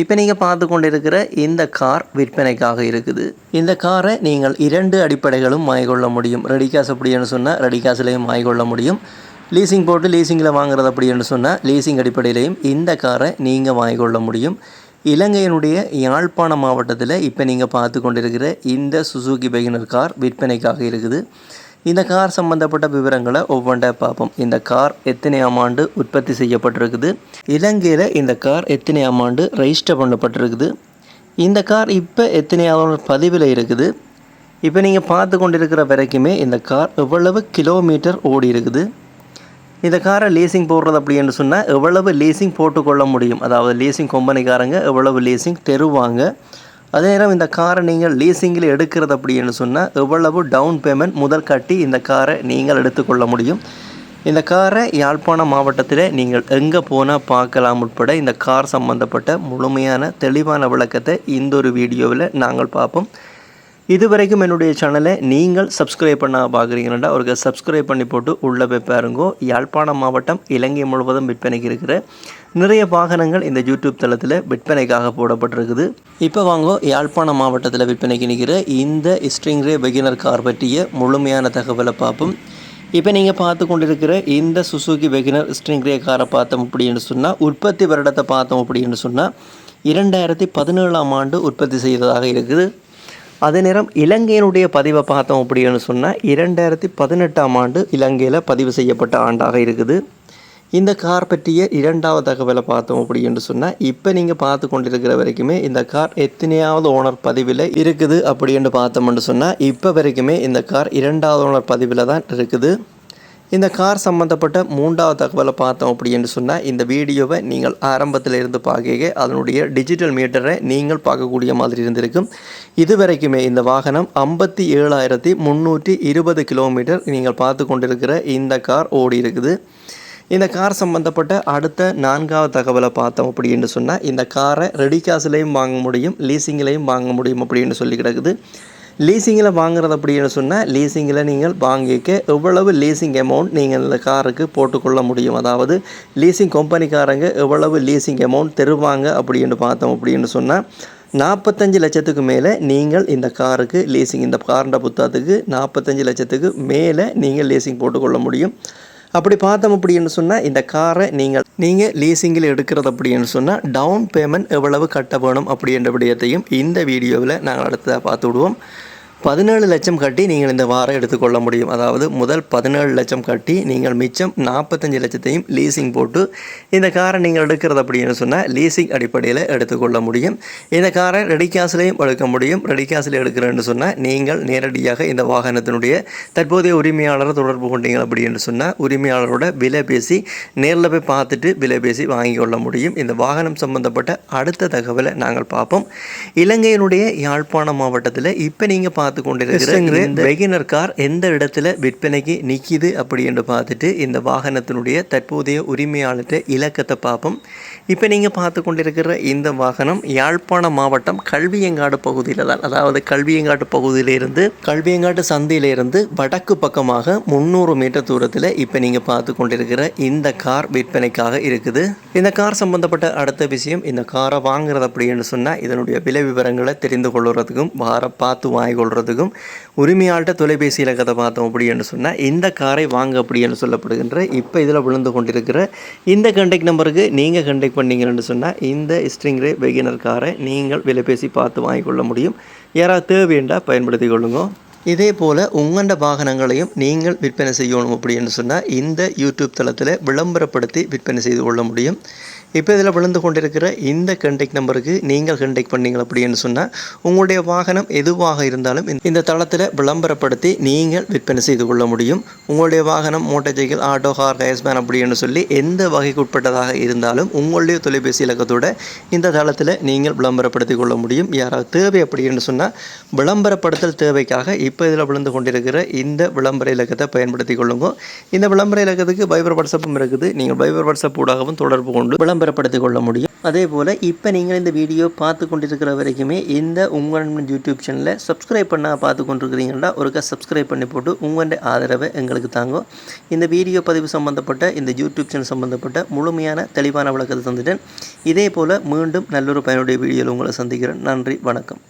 இப்போ நீங்கள் பார்த்து கொண்டிருக்கிற இந்த கார் விற்பனைக்காக இருக்குது. இந்த காரை நீங்கள் இரண்டு அடிப்படைகளும் வாங்கிக்கொள்ள முடியும். ரெடி காசு அப்படின்னு சொன்னால் ரெடி காசுலேயும் வாங்கிக்கொள்ள முடியும். லீசிங் போட்டு லீசிங்கில் வாங்குறது அப்படின்னு சொன்னால் லீசிங் அடிப்படையிலையும் இந்த காரை நீங்கள் வாங்கிக்கொள்ள முடியும். இலங்கையினுடைய யாழ்ப்பாண மாவட்டத்தில் இப்போ நீங்கள் பார்த்து கொண்டிருக்கிற இந்த சுசுகி பெகினர் கார் விற்பனைக்காக இருக்குது. இந்த கார் சம்பந்தப்பட்ட விவரங்களை ஒவ்வொன்றா பார்ப்போம். இந்த கார் எத்தனையாம் ஆண்டு உற்பத்தி செய்யப்பட்டிருக்குது? இலங்கையில் இந்த கார் எத்தனையாம் ஆண்டு ரெஜிஸ்டர் பண்ணப்பட்டிருக்குது? இந்த கார் இப்போ எத்தனையாவது பதிவில் இருக்குது? இப்போ நீங்கள் பார்த்து கொண்டிருக்கிற வரைக்குமே இந்த கார் எவ்வளவு கிலோமீட்டர் ஓடி இருக்குது? இந்த காரை லீசிங் போடுறது அப்படின்னு சொன்னால் எவ்வளவு லீசிங் போட்டுக்கொள்ள முடியும்? அதாவது லீசிங் கம்பெனிக்காரங்க எவ்வளவு லீசிங் தருவாங்க? அதே நேரம் இந்த காரை நீங்கள் லீசிங்கில் எடுக்கிறது அப்படின்னு சொன்னால் எவ்வளவு டவுன் பேமெண்ட் முதல் கட்டி இந்த காரை நீங்கள் எடுத்துக்கொள்ள முடியும்? இந்த காரை யாழ்ப்பாணம் மாவட்டத்தில் நீங்கள் எங்கே போனால் பார்க்கலாம் உட்பட இந்த கார் சம்பந்தப்பட்ட முழுமையான தெளிவான விளக்கத்தை இந்த ஒரு வீடியோவில் நாங்கள் பார்ப்போம். இதுவரைக்கும் என்னுடைய சேனலை நீங்கள் சப்ஸ்கிரைப் பண்ண பார்க்குறீங்கன்னா அவருக்கு சப்ஸ்கிரைப் பண்ணி போட்டு உள்ளே போய் பாருங்கோ. யாழ்ப்பாணம் மாவட்டம் இலங்கை முழுவதும் விற்பனைக்கு இருக்கிற நிறைய வாகனங்கள் இந்த யூடியூப் தளத்தில் விற்பனைக்காக போடப்பட்டிருக்குது. இப்போ வாங்கோ யாழ்ப்பாணம் மாவட்டத்தில் விற்பனைக்கு நிற்கிற இந்த ஸ்ட்ரிங்ரே பெகினர் கார் பற்றிய முழுமையான தகவலை பார்ப்போம். இப்போ நீங்கள் பார்த்து கொண்டிருக்கிற இந்த சுசுகி வெகினர் ஸ்ட்ரிங்ரே காரை பார்த்தோம் அப்படின்னு சொன்னால் உற்பத்தி வருடத்தை பார்த்தோம் அப்படின்னு சொன்னால் இரண்டாயிரத்தி பதினேழாம் ஆண்டு உற்பத்தி செய்ததாக இருக்குது. அதே நேரம் இலங்கையினுடைய பதிவை பார்த்தோம் அப்படின்னு சொன்னால் இரண்டாயிரத்தி பதினெட்டாம் ஆண்டு இலங்கையில் பதிவு செய்யப்பட்ட ஆண்டாக இருக்குது. இந்த கார் பற்றிய இரண்டாவது தகவலை பார்த்தோம் அப்படின்னு சொன்னால் இப்போ நீங்கள் பார்த்து கொண்டிருக்கிற வரைக்குமே இந்த கார் எத்தனையாவது ஓனர் பதிவில் இருக்குது அப்படின்னு பார்த்தோம்னு சொன்னால் இப்போ வரைக்குமே இந்த கார் இரண்டாவது ஓனர் பதிவில் தான் இருக்குது. இந்த கார் சம்மந்தப்பட்ட மூன்றாவது தகவலை பார்த்தோம் அப்படின்னு சொன்னால் இந்த வீடியோவை நீங்கள் ஆரம்பத்தில் இருந்து பார்க்க அதனுடைய டிஜிட்டல் மீட்டரை நீங்கள் பார்க்கக்கூடிய மாதிரி இருந்திருக்கும். இது வரைக்குமே இந்த வாகனம் ஐம்பத்தி ஏழாயிரத்தி முந்நூற்றி இருபது கிலோமீட்டர் நீங்கள் பார்த்து கொண்டிருக்கிற இந்த கார் ஓடி இருக்குது. இந்த கார் சம்மந்தப்பட்ட அடுத்த நான்காவது தகவலை பார்த்தோம் அப்படின்னு சொன்னால் இந்த காரை ரெடி காசுலேயும் வாங்க முடியும் லீசிங்லேயும் வாங்க முடியும் அப்படின்னு சொல்லி கிடக்குது. லீசிங்கில் வாங்குறது அப்படின்னு சொன்னால் லீசிங்கில் நீங்கள் வாங்கிக்க எவ்வளவு லீசிங் அமௌண்ட் நீங்கள் இந்த காருக்கு போட்டுக்கொள்ள முடியும்? அதாவது லீசிங் கம்பெனிக்காரங்க எவ்வளவு லீசிங் அமௌண்ட் தருவாங்க அப்படின்னு பார்த்தோம் அப்படின்னு சொன்னால் நாற்பத்தஞ்சு லட்சத்துக்கு மேலே நீங்கள் இந்த காருக்கு லீசிங் இந்த காரண்ட புத்தகத்துக்கு நாற்பத்தஞ்சு லட்சத்துக்கு மேலே நீங்கள் லீசிங் போட்டுக்கொள்ள முடியும். அப்படி பார்த்தோம் அப்படின்னு சொன்னால் இந்த காரை நீங்கள் நீங்கள் லீசிங்கில் எடுக்கிறது அப்படின்னு சொன்னால் டவுன் பேமெண்ட் எவ்வளவு கட்ட வேணும் அப்படின்ற விடயத்தையும் இந்த வீடியோவில் நாங்கள் அடுத்ததாக பார்த்து விடுவோம். பதினேழு லட்சம் கட்டி நீங்கள் இந்த வாரம் எடுத்துக்கொள்ள முடியும். அதாவது முதல் பதினேழு லட்சம் கட்டி நீங்கள் மிச்சம் நாற்பத்தஞ்சு லட்சத்தையும் லீசிங் போட்டு இந்த காரை நீங்கள் எடுக்கிறது அப்படின்னு சொன்னால் லீசிங் அடிப்படையில் எடுத்துக்கொள்ள முடியும். இந்த காரை ரெடி கேஸ்லேயும் எடுக்க முடியும். ரெடி கேஸில் எடுக்கிறேன்னு சொன்னால் நீங்கள் நேரடியாக இந்த வாகனத்தினுடைய தற்போதைய உரிமையாளரை தொடர்பு கொண்டீங்க அப்படின்னு சொன்னால் உரிமையாளரோட விலை பேசி நேரில் போய் பார்த்துட்டு விலை பேசி வாங்கி கொள்ள முடியும். இந்த வாகனம் சம்பந்தப்பட்ட அடுத்த தகவலை நாங்கள் பார்ப்போம். இலங்கையினுடைய யாழ்ப்பாணம் மாவட்டத்தில் இப்போ நீங்கள் பார்த்து கொண்டிருக்கிற இந்த கார் எந்த இடத்துல விற்பனைக்கு நிற்கிது அப்படி என்று பார்த்துட்டு இந்த வாகனத்தினுடைய தற்போதைய உரிமையாளர்கிட்ட இலக்கத்தை பார்ப்போம். இப்போ நீங்கள் பார்த்து கொண்டிருக்கிற இந்த வாகனம் யாழ்ப்பாணம் மாவட்டம் கல்வியங்காடு பகுதியில் தான். அதாவது கல்வியங்காட்டு பகுதியிலிருந்து கல்வியங்காட்டு சந்தையிலிருந்து வடக்கு பக்கமாக முந்நூறு மீட்டர் தூரத்தில் இப்போ நீங்கள் பார்த்து கொண்டிருக்கிற இந்த கார் விற்பனைக்காக இருக்குது. இந்த கார் சம்பந்தப்பட்ட அடுத்த விஷயம் இந்த காரை வாங்குறது அப்படின்னு சொன்னால் இதனுடைய விலை விவரங்களை தெரிந்து கொள்வதுக்கும் வாரை பார்த்து வாங்கி கொள்வதுக்கும் உரிமையாள்கிட்ட தொலைபேசியில் கதை பார்த்தோம் அப்படின்னு சொன்னால் இந்த காரை வாங்க அப்படின்னு சொல்லப்படுகின்ற இப்போ இதில் விழுந்து கொண்டிருக்கிற இந்த கண்டெக்ட் நம்பருக்கு நீங்கள் கண்டெக்ட் பண்ணீங்கன்னு சொன்னால் இந்த ஸ்ட்ரிங்ரே வெகினர் காரை நீங்கள் விலை பேசி பார்த்து வாங்கிக்கொள்ள முடியும். யாராவது தேவையண்டா பயன்படுத்தி கொள்ளுங்க. இதே போல் உங்கண்ட வாகனங்களையும் நீங்கள் விற்பனை செய்யணும் அப்படின்னு சொன்னால் இந்த யூடியூப் தளத்தில் விளம்பரப்படுத்தி விற்பனை செய்து கொள்ள முடியும். இப்போ இதில் விழுந்து கொண்டிருக்கிற இந்த கண்டெக்ட் நம்பருக்கு நீங்கள் கண்டெக்ட் பண்ணீங்க அப்படின்னு சொன்னால் உங்களுடைய வாகனம் எதுவாக இருந்தாலும் இந்த- தளத்தில் விளம்பரப்படுத்தி நீங்கள் விற்பனை செய்து கொள்ள முடியும். உங்களுடைய வாகனம் மோட்டார் சைக்கிள் ஆட்டோ கார் ஹேஸ்மேன் அப்படின்னு சொல்லி எந்த வகைக்கு உட்பட்டதாக இருந்தாலும் உங்களுடைய தொலைபேசி இலக்கத்தோட இந்த தளத்தில் நீங்கள் விளம்பரப்படுத்தி கொள்ள முடியும். யாராவது தேவை அப்படின்னு சொன்னால் விளம்பரப்படுத்தல் தேவைக்காக இப்போ இதில் விழுந்து கொண்டிருக்கிற இந்த விளம்பர இலக்கத்தை பயன்படுத்தி கொள்ளுங்க. இந்த விளம்பர இலக்கத்துக்கு பைபர் வாட்ஸ்அப்பும் இருக்குது. நீங்கள் பைபர் வாட்ஸ்அப் ஊடாகவும் தொடர்பு கொண்டு விளம்பர விளம்பரப்படுத்திக் கொள்ள முடியும். அதே போல் இப்போ நீங்கள் இந்த வீடியோ பார்த்து கொண்டிருக்கிற வரைக்குமே இந்த உங்கள் யூடியூப் சேனலை சப்ஸ்கிரைப் பண்ணால் பார்த்து கொண்டிருக்கிறீங்களா ஒருக்கா சப்ஸ்கிரைப் பண்ணி போட்டு உங்களுடைய ஆதரவை எங்களுக்கு தாங்க இந்த வீடியோ பதிவு சம்பந்தப்பட்ட இந்த யூடியூப் சேனல் சம்பந்தப்பட்ட முழுமையான தெளிவான விளக்கத்தை தந்துட்டேன். இதே போல் மீண்டும் நல்லொரு பயனுடைய வீடியோவில் உங்களை சந்திக்கிறேன். நன்றி வணக்கம்.